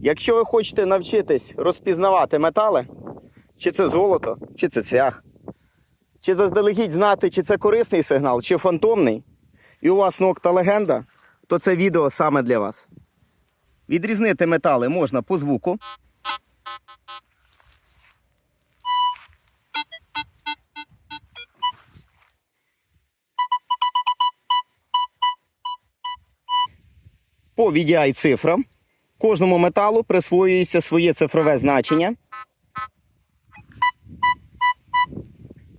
Якщо ви хочете навчитись розпізнавати метали, чи це золото, чи це цвях, чи заздалегідь знати, чи це корисний сигнал, чи фантомний, і у вас нокта легенда, то це відео саме для вас. Відрізнити метали можна по звуку. По VDI цифрам кожному металу присвоюється своє цифрове значення.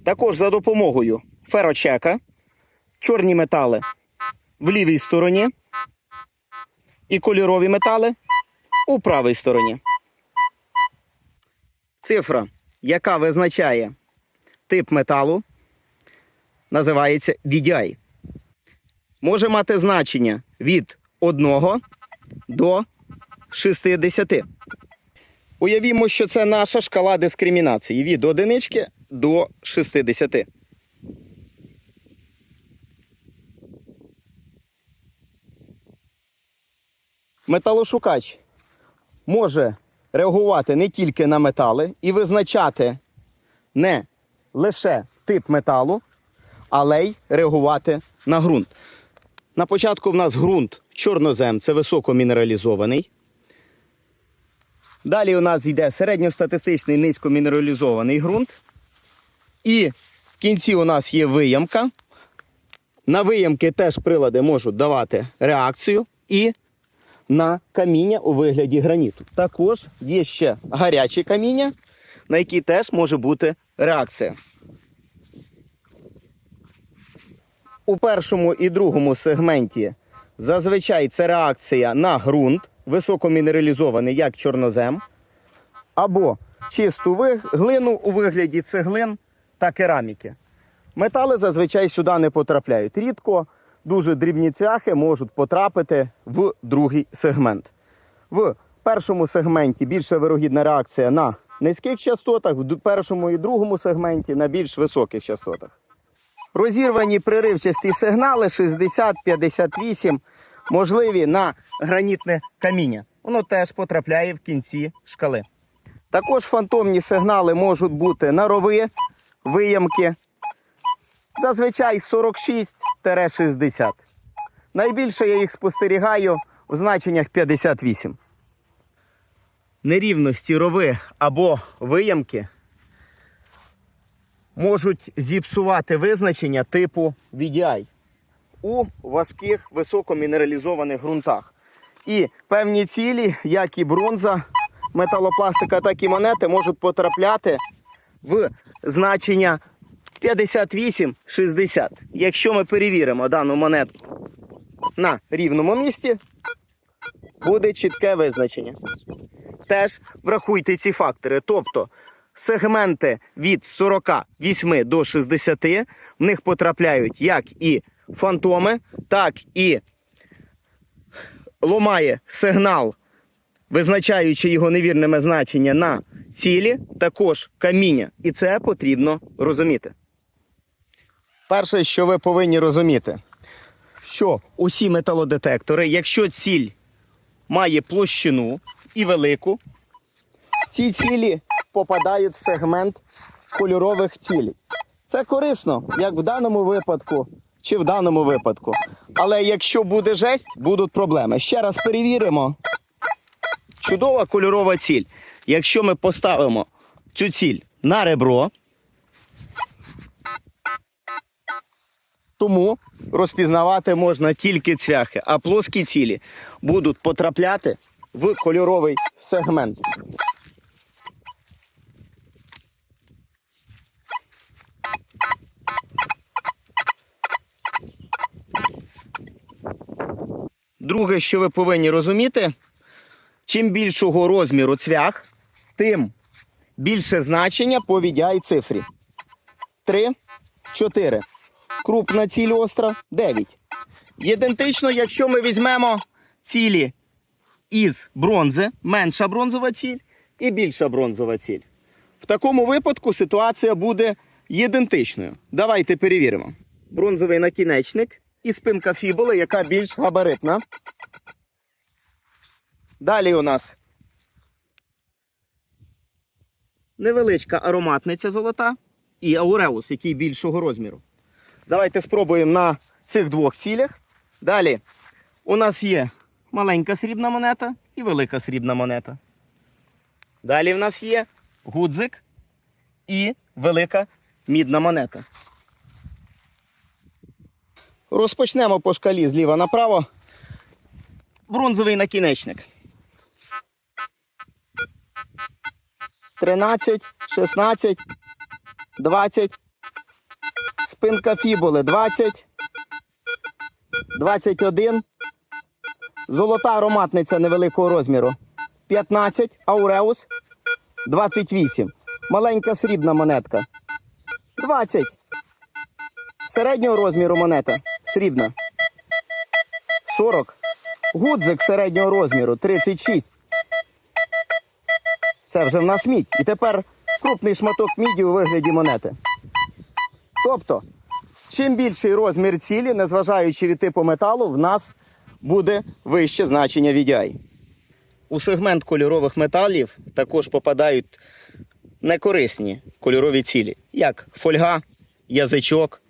Також за допомогою ферочека чорні метали в лівій стороні і кольорові метали у правій стороні. Цифра, яка визначає тип металу, називається VDI. Може мати значення від 1 до 60. Уявімо, що це наша шкала дискримінації від одинички до 60. Металошукач може реагувати не тільки на метали і визначати не лише тип металу, але й реагувати на ґрунт. На початку в нас ґрунт чорнозем, це високомінералізований. Далі у нас йде середньостатистичний низькомінералізований ґрунт. І в кінці у нас є виямка. На виямки теж прилади можуть давати реакцію. І на каміння у вигляді граніту. Також є ще гарячі каміння, на які теж може бути реакція. У першому і другому сегменті зазвичай це реакція на ґрунт, високомінералізований, як чорнозем, або чисту глину у вигляді цеглин та кераміки. Метали зазвичай сюди не потрапляють. Рідко дуже дрібні цвяхи можуть потрапити в другий сегмент. В першому сегменті більше вирогідна реакція на низьких частотах, в першому і другому сегменті на більш високих частотах. Розірвані приривчасті сигнали 60-58 можливі на гранітне каміння. Воно теж потрапляє в кінці шкали. Також фантомні сигнали можуть бути на рови, виямки. Зазвичай 46-60. Найбільше я їх спостерігаю в значеннях 58. Нерівності рови або виямки можуть зіпсувати визначення типу VDI у важких високомінералізованих ґрунтах. І певні цілі, як і бронза, металопластика, так і монети, можуть потрапляти в значення 58-60. Якщо ми перевіримо дану монетку на рівному місці, буде чітке визначення. Теж врахуйте ці фактори. Тобто сегменти від 48 до 60 в них потрапляють як і фантоми, так і ломає сигнал, визначаючи його невірними значення на цілі, також каміння. І це потрібно розуміти. Перше, що ви повинні розуміти, що усі металодетектори, якщо ціль має площину і велику, ці цілі попадають в сегмент кольорових цілей. Це корисно, як в даному випадку чи в даному випадку. Але якщо буде жесть, будуть проблеми. Ще раз перевіримо. Чудова кольорова ціль. Якщо ми поставимо цю ціль на ребро, тому розпізнавати можна тільки цвяхи, а плоскі цілі будуть потрапляти в кольоровий сегмент. Друге, що ви повинні розуміти, чим більшого розміру цвях, тим більше значення по VDI цифрі. 3, 4. Крупна ціль остра 9. Ідентично, якщо ми візьмемо цілі із бронзи, менша бронзова ціль і більша бронзова ціль. В такому випадку ситуація буде ідентичною. Давайте перевіримо. Бронзовий накінечник і спинка фібули, яка більш габаритна. Далі у нас невеличка ароматниця золота і ауреус, який більшого розміру. Давайте спробуємо на цих двох цілях. Далі у нас є маленька срібна монета і велика срібна монета. Далі в нас є гудзик і велика мідна монета. Розпочнемо по шкалі зліва направо. Бронзовий накінечник. 13, 16, 20. Спинка фібули 20. 21. Золота ароматниця невеликого розміру. 15. Ауреус. 28. Маленька срібна монетка. 20. Середнього розміру монета. Срібна. 40. Гудзик середнього розміру 36. Це вже в нас мідь. І тепер крупний шматок міді у вигляді монети. Тобто, чим більший розмір цілі, незважаючи від типу металу, в нас буде вище значення VDI. У сегмент кольорових металів також попадають некорисні кольорові цілі, як фольга, язичок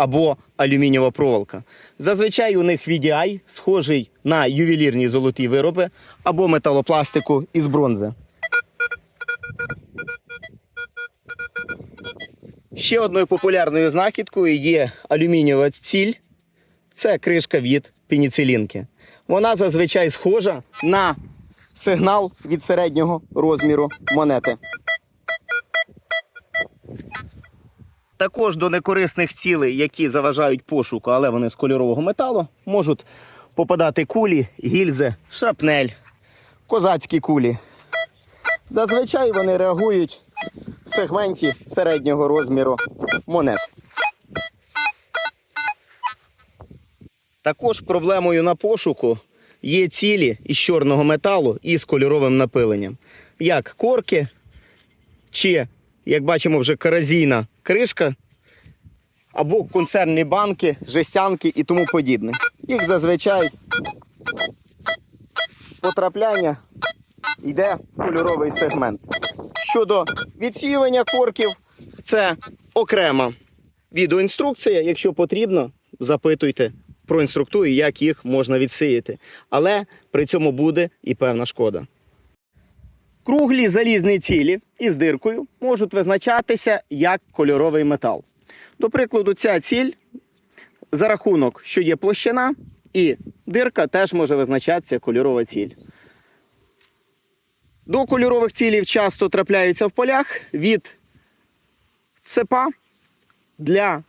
або алюмінієва проволока. Зазвичай у них VDI схожий на ювелірні золоті вироби або металопластику із бронзи. Ще одною популярною знахідкою є алюмінієва ціль. Це кришка від пеніцилінки. Вона зазвичай схожа на сигнал від середнього розміру монети. Також до некорисних цілей, які заважають пошуку, але вони з кольорового металу, можуть попадати кулі, гільзи, шрапнель, козацькі кулі. Зазвичай вони реагують в сегменті середнього розміру монет. Також проблемою на пошуку є цілі із чорного металу і з кольоровим напиленням, як корки чи, як бачимо, вже каразійна кришка, або консервні банки, жестянки і тому подібне. Їх зазвичай потрапляння йде в кольоровий сегмент. Щодо відсіювання корків, це окрема відеоінструкція. Якщо потрібно, запитуйте, проінструктую, як їх можна відсіяти. Але при цьому буде і певна шкода. Круглі залізні цілі із диркою можуть визначатися як кольоровий метал. До прикладу, ця ціль за рахунок, що є площина, і дирка теж може визначатися кольорова ціль. До кольорових цілів часто трапляються в полях від цепа для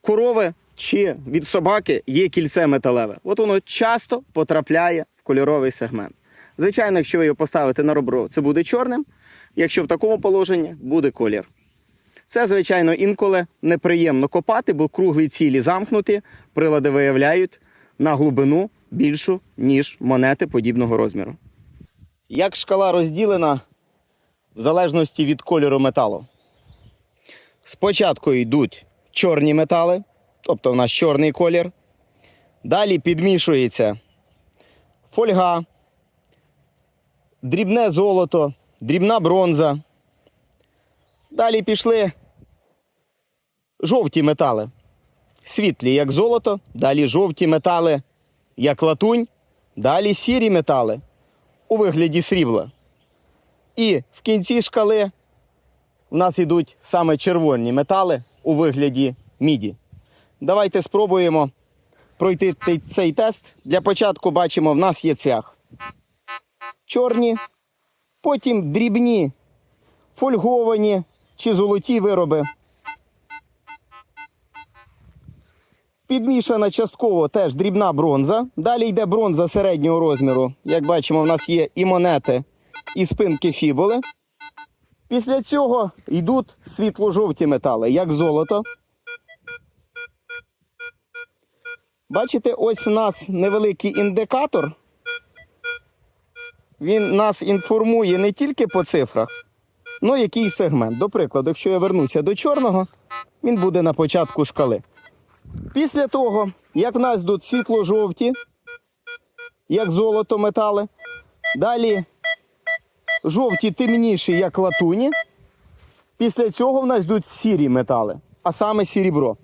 корови чи від собаки є кільце металеве. От воно часто потрапляє в кольоровий сегмент. Звичайно, якщо ви його поставите на ребро, це буде чорним. Якщо в такому положенні буде колір. Це, звичайно, інколи неприємно копати, бо круглі цілі замкнуті, прилади виявляють на глибину більшу, ніж монети подібного розміру. Як шкала розділена в залежності від кольору металу? Спочатку йдуть чорні метали, тобто в нас чорний колір. Далі підмішується фольга, дрібне золото, дрібна бронза. Далі пішли жовті метали. Світлі, як золото, далі жовті метали, як латунь, далі сірі метали у вигляді срібла. І в кінці шкали в нас йдуть саме червоні метали у вигляді міді. Давайте спробуємо пройти цей тест. Для початку бачимо, в нас є цвях. Чорні, потім дрібні, фольговані чи золоті вироби. Підмішана частково теж дрібна бронза. Далі йде бронза середнього розміру. Як бачимо, в нас є і монети, і спинки фібули. Після цього йдуть світло-жовті метали, як золото. Бачите, ось у нас невеликий індикатор. Він нас інформує не тільки по цифрах, але який сегмент. До прикладу, якщо я вернуся до чорного, він буде на початку шкали. Після того, як в нас йдуть світло-жовті, як золото метали, далі жовті темніші, як латуні, Після цього в нас йдуть сірі метали, а саме сірібро.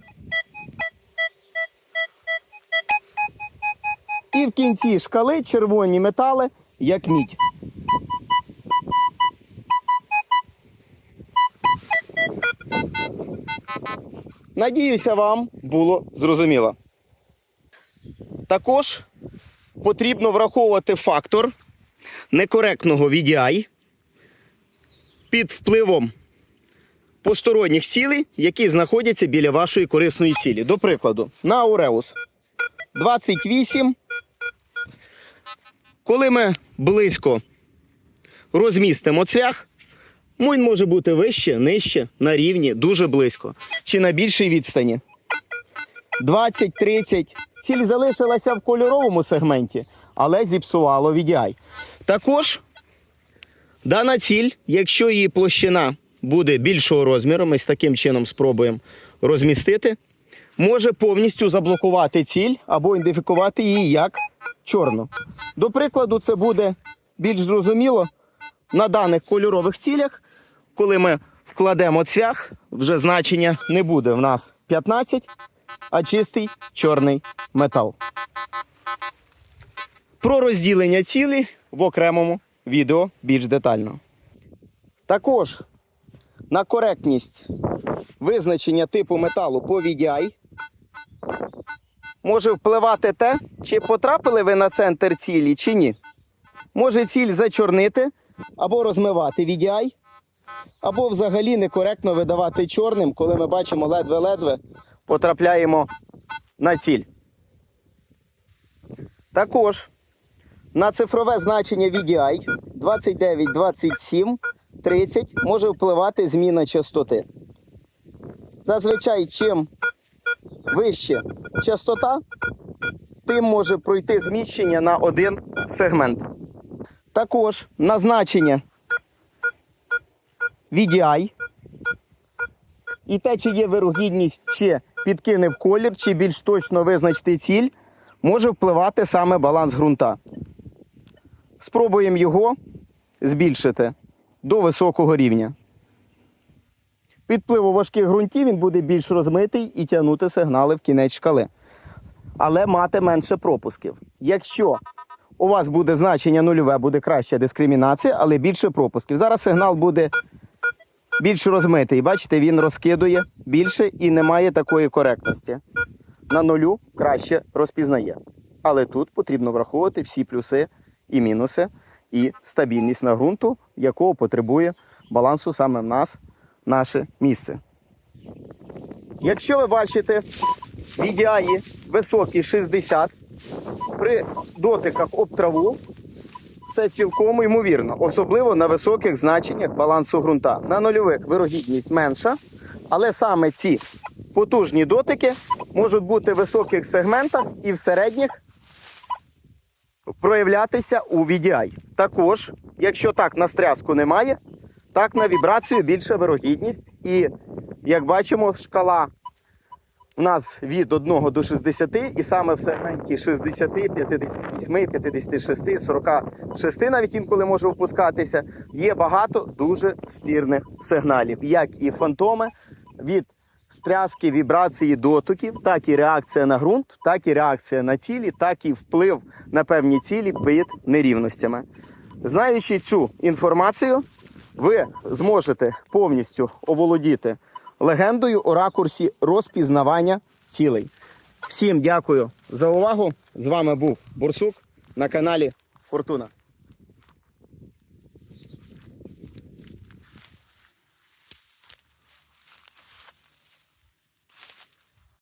І в кінці шкали червоні метали, як мідь. Надіюся, вам було зрозуміло. Також потрібно враховувати фактор некоректного VDI під впливом посторонніх цілей, які знаходяться біля вашої корисної цілі. До прикладу, на Ауреус 28. Коли ми близько розмістимо цвях, він може бути вище, нижче, на рівні, дуже близько, чи на більшій відстані. 20-30. Ціль залишилася в кольоровому сегменті, але зіпсувало VDI. Також дана ціль, якщо її площина буде більшого розміру, ми з таким чином спробуємо розмістити, може повністю заблокувати ціль або ідентифікувати її як чорну. До прикладу, це буде більш зрозуміло на даних кольорових цілях, коли ми вкладемо цвях, вже значення не буде в нас 15, а чистий чорний метал. Про розділення цілей в окремому відео більш детально. Також на коректність визначення типу металу по VDI може впливати те, чи потрапили ви на центр цілі, чи ні. Може ціль зачорнити або розмивати VDI, або взагалі некоректно видавати чорним, коли ми бачимо ледве-ледве потрапляємо на ціль. Також на цифрове значення VDI 29, 27, 30 може впливати зміна частоти. Зазвичай, чим вище частота, тим може пройти зміщення на один сегмент. Також на значення VDI і те, чи є вирогідність, чи підкине в колір, чи більш точно визначити ціль, може впливати саме баланс ґрунта. Спробуємо його збільшити до високого рівня. Під впливу важких ґрунтів він буде більш розмитий і тягнути сигнали в кінець шкали. Але мати менше пропусків. Якщо у вас буде значення нульове, буде краща дискримінація, але більше пропусків. Зараз сигнал буде більш розмитий. Бачите, він розкидує більше і немає такої коректності. На нулю краще розпізнає. Але тут потрібно враховувати всі плюси і мінуси, і стабільність на ґрунту, якого потребує балансу саме в нас, наше місце. Якщо ви бачите в ідеалі високі 60 при дотиках об траву, це цілком ймовірно, особливо на високих значеннях балансу ґрунта. На нульових вирогідність менша, але саме ці потужні дотики можуть бути в високих сегментах і в середніх проявлятися у VDI. Також, якщо так на стряску немає, так на вібрацію більша вирогідність. І як бачимо, шкала у нас від 1 до 60, і саме в сегменті 60, 58, 56, 46 навіть інколи може опускатися. Є багато дуже спірних сигналів, як і фантоми від стряски, вібрації дотоків, так і реакція на ґрунт, так і реакція на цілі, так і вплив на певні цілі під нерівностями. Знаючи цю інформацію, ви зможете повністю оволодіти легендою у ракурсі розпізнавання цілей. Всім дякую за увагу. З вами був Бурсук на каналі Фортуна.